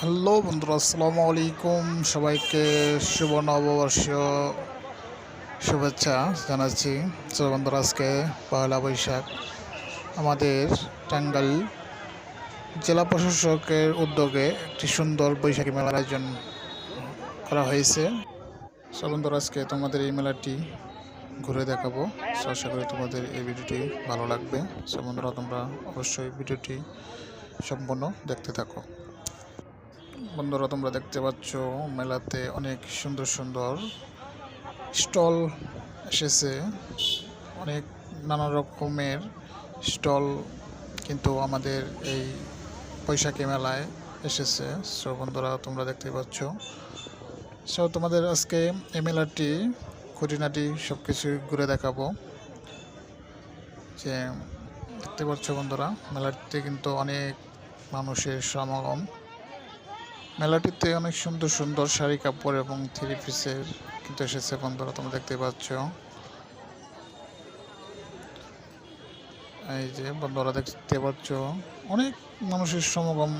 Hello বন্ধুরা, আসসালামু আলাইকুম। সবাইকে শুভ নববর্ষ শুভেচ্ছা জানাচ্ছি। তো বন্ধুরা, আজকে পয়লা বৈশাখ। আমাদের টাঙ্গাইল জেলা প্রশাসকের উদ্যোগে একটি সুন্দর বৈশাখী মেলার আয়োজন করা হয়েছে। সো বন্ধুরা, আজকে তোমাদের এই মেলাটি ঘুরে দেখাবো। আশা করি তোমাদের এই ভিডিওটি ভালো লাগবে। সো বন্ধুরা, তোমরা অবশ্যই ভিডিওটি সম্পূর্ণ দেখতে থাকো। বন্ধুরা, তোমরা দেখতে পাচ্ছ মেলাতে অনেক সুন্দর সুন্দর স্টল এসেছে। অনেক নানা রকমের স্টল কিন্তু আমাদের এই বৈশাখী মেলায় এসেছে। সো বন্ধুরা, তোমরা দেখতে পাচ্ছ। সো তোমাদের আজকে এই মেলাটি, খুঁটিনাটি সব কিছু ঘুরে দেখাবো। যে দেখতে পাচ্ছ বন্ধুরা, মেলাটিতে কিন্তু অনেক মানুষের সমাগম। মেলাটিতে অনেক সুন্দর সুন্দর শাড়ি কাপড় এবং থ্রি পিসের কিন্তু এসেছে বন্ধুরা, তোমরা দেখতে পাচ্ছ। এই যে বন্ধুরা দেখতে পাচ্ছ, অনেক মানুষের সমাগম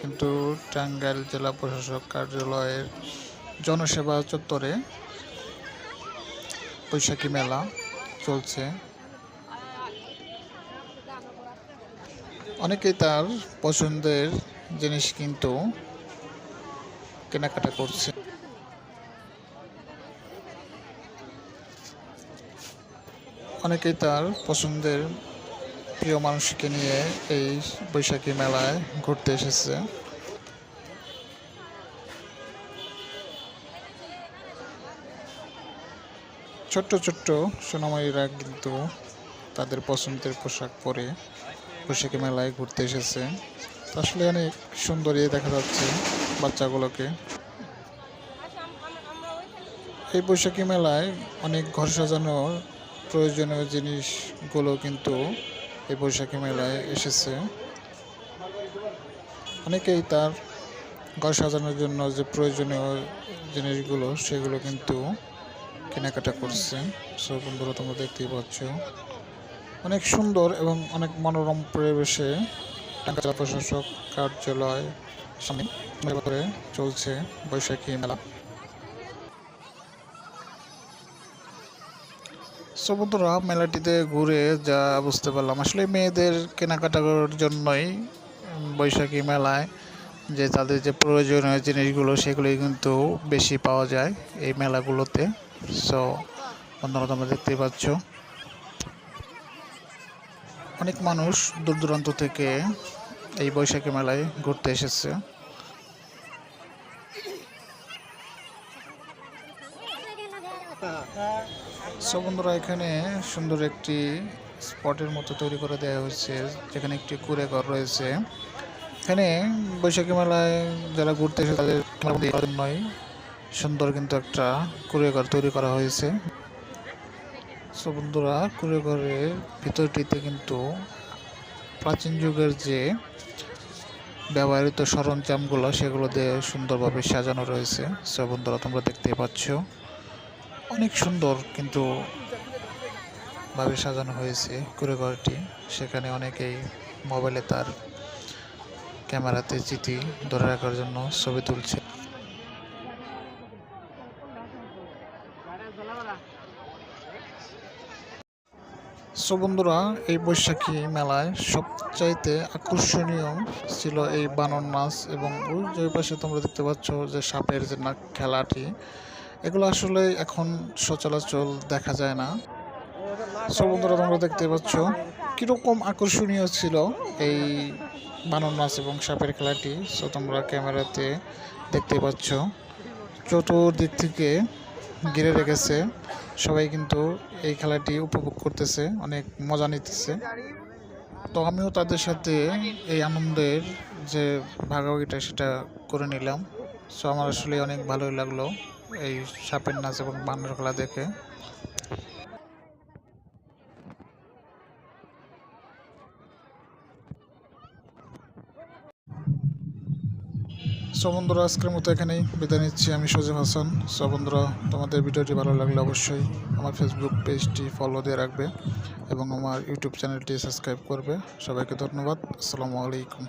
কিন্তু টাঙ্গাইল জেলা প্রশাসক কার্যালয়ের জনসেবা চত্বরে বৈশাখী মেলা চলছে। অনেকেই তার পছন্দের জিনিস কিন্তু কেনাকাটা করছে। অনেকেই তার পছন্দের প্রিয় মানুষকে নিয়ে এই বৈশাখী মেলায় ঘুরতে এসেছে। ছোট্ট ছোট্ট সোনাময়ীরা কিন্তু তাদের পছন্দের পোশাক পরে বৈশাখী মেলায় ঘুরতে এসেছে। আসলে অনেক সুন্দরী দেখা যাচ্ছে। বাচ্চাগুলোকে। এই বৈশাখী মেলায় অনেক ঘর সাজানোর প্রয়োজনীয় জিনিসগুলো কিন্তু এই বৈশাখী মেলায় এসেছে। অনেকেই তার ঘর সাজানোর জন্য যে প্রয়োজনীয় জিনিসগুলো, সেগুলো কিন্তু কেনাকাটা করছে। সব বন্ধুরা, তোমরা দেখতেই পাচ্ছ। অনেক সুন্দর এবং অনেক মনোরম পরিবেশে টাঙ্গা জেলা প্রশাসক কার্যালয় সামনে করে চলছে বৈশাখী মেলা। সমুদ্রা মেলাটিতে ঘুরে যা বুঝতে পারলাম। আসলে মেয়েদের কেনাকাটার জন্যই বৈশাখী মেলায় যে তাদের যে প্রয়োজনীয় জিনিসগুলো সেগুলোই কিন্তু বেশি পাওয়া যায় এই মেলাগুলোতে। সো বন্ধুরা, তোমরা দেখতেই পাচ্ছ। অনেক মানুষ দূর দূরান্ত থেকে এই বৈশাখী মেলায় ঘুরতে এসেছে। সো বন্ধুরা, এখানে সুন্দর একটি স্পটের মতো তৈরি করে দেওয়া হয়েছে, যেখানে একটি কুড়ে ঘর রয়েছে। এখানে বৈশাখী মেলায় যারা ঘুরতে এসে তাদের জন্যই সুন্দর কিন্তু একটা কুড়ে ঘর তৈরি করা হয়েছে। সো বন্ধুরা, কুড়ে ঘরের ভিতরটিতে কিন্তু প্রাচীন যুগের যে ব্যবহৃত সরঞ্জামগুলো, সেগুলো দিয়ে সুন্দরভাবে সাজানো রয়েছে। সো বন্ধুরা, তোমরা দেখতে পাচ্ছ। অনেক সুন্দর কিন্তু ভাবে সাজানো হয়েছে কুড়ে ঘরটি। সেখানে অনেকেই মোবাইলে তার ক্যামেরাতে চিঠি ধরে রাখার জন্য ছবি তুলছে। সো বন্ধুরা, এই বৈশাখী মেলায় সবচাইতে আকর্ষণীয় ছিল এই বানর নাচ এবং ওই যে পাশে তোমরা দেখতে পাচ্ছ যে সাপের যে না খেলাটি এগুলো আসলে এখন সচরাচল দেখা যায় না। সো বন্ধুরা, তোমরা দেখতে পাচ্ছ কীরকম আকর্ষণীয় ছিল এই বানর নাচ এবং সাপের খেলাটি। সো তোমরা ক্যামেরাতে দেখতে পাচ্ছ চতুর্দিক থেকে ঘিরে রেখেছে। সবাই কিন্তু এই খেলাটি উপভোগ করতেছে, অনেক মজা নিতেছে। তো আমিও তাদের সাথে এই আনন্দের যে ভাগাভাগিটা সেটা করে নিলাম। সো আমার আসলে অনেক ভালোই লাগল। এই সাপের নাচ এবং বানর খেলা দেখে। সো আজকের মতো এখানেই বিদায় নিচ্ছি আমি সজীব হাসান। সো তোমাদের ভিডিওটি ভালো লাগলে অবশ্যই আমার ফেসবুক পেজটি ফলো দিয়ে রাখবে এবং আমার ইউটিউব চ্যানেলটি সাবস্ক্রাইব করবে। সবাইকে ধন্যবাদ। আসসালামু আলাইকুম।